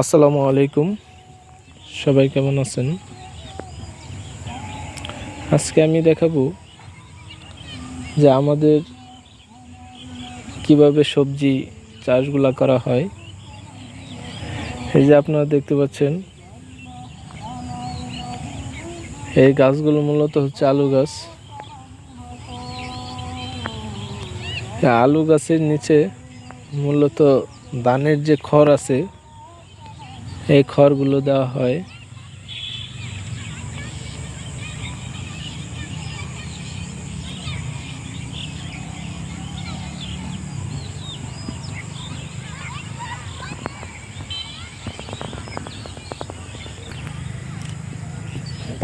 আসসালামু আলাইকুম। সবাই কেমন আছেন? আজকে আমি দেখাবো যে আমাদের কীভাবে সবজি চাষগুলা করা হয়। এই যে আপনারা দেখতে পাচ্ছেন, এই গাছগুলো মূলত হচ্ছে আলু গাছ। আলু গাছের নিচে মূলত ধানের যে খড় আছে এই খড়গুলো দেওয়া হয়।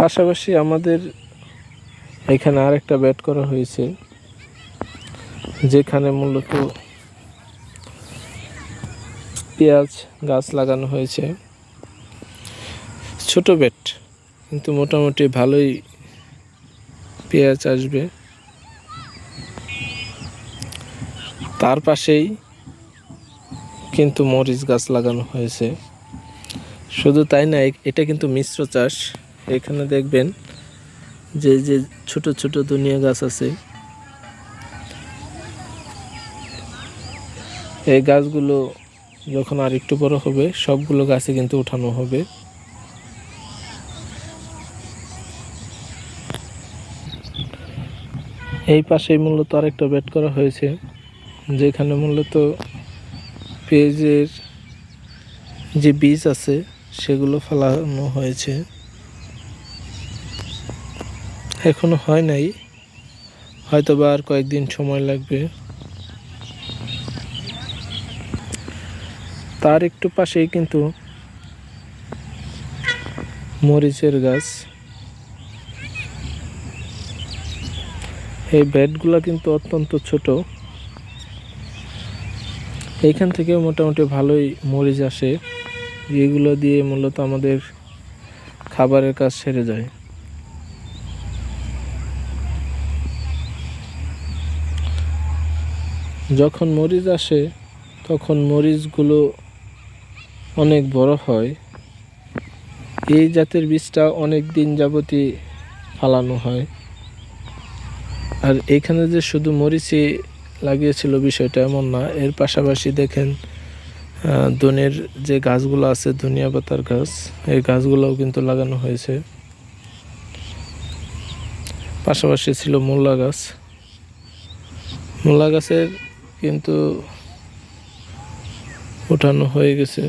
পাশাপাশি আমাদের এখানে আরেকটা ব্যাট করা হয়েছে, যেখানে মূলত পেঁয়াজ গাছ লাগানো হয়েছে। ছোট বেড কিন্তু মোটামুটি ভালোই পেঁয়াজ আসবে। তার পাশেই কিন্তু মরিচ গাছ লাগানো হয়েছে। শুধু তাই না এটা কিন্তু মিশ্র চাষ। এখানে দেখবেন যে যে ছোট ছোট দুনিয়া গাছ আছে, এই গাছগুলো যখন আর একটু বড় হবে, সবগুলো গাছে কিন্তু উঠানো হবে। এই পাশেই মূলত আরেকটা ব্যাট করা হয়েছে, যেখানে মূলত পেঁয়াজের যে বীজ আছে, সেগুলো ফেলানো হয়েছে। এখনও হয় নাই হয়তো বা আর কয়েকদিন সময় লাগবে। তার একটু পাশেই কিন্তু মরিচের গাছ। এই বেডগুলো কিন্তু অত্যন্ত ছোট। এইখান থেকে মোটামুটি ভালোই মরিচ আসে। যেগুলো দিয়ে মূলত আমাদের খাবারের কাজ সেরে যায়। যখন মরিচ আসে, তখন মরিচগুলো অনেক বড় হয়। এই জাতের বীজটা অনেক দিন যাবতই ফালানো হয়। আর এখানে যে শুধু মরিচি লাগিয়েছিল বিষয়টা এমন না, এর পাশাপাশি দেখেন ধনের যে গাছগুলো আছে, ধনিয়া পাতার গাছ, এই গাছগুলোও কিন্তু লাগানো হয়েছে। পাশাপাশি ছিল মূলা গাছ। মূলা গাছের কিন্তু ওঠানো হয়ে গেছে।